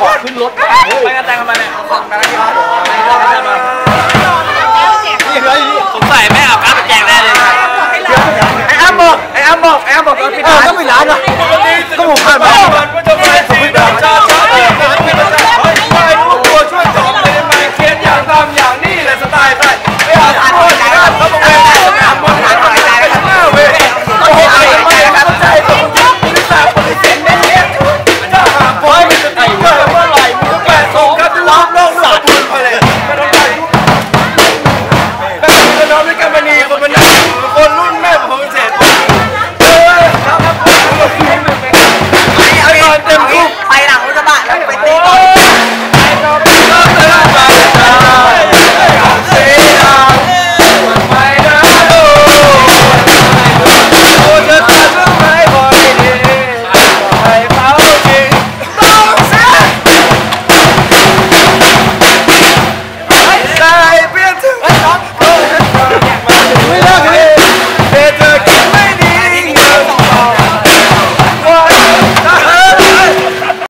ขอขึ้นรถไปกันแต่งกันมาเนี่ยของกันแล้วนี่เลยสงสัยไม่เอาการไปแจกแน่เลยไอ้อ้ำบอกไอ้อ้ำบอกไอ้อ้ำบอกเราปิดร้านก็ปิดร้านนะก็ผมผ่านมามัน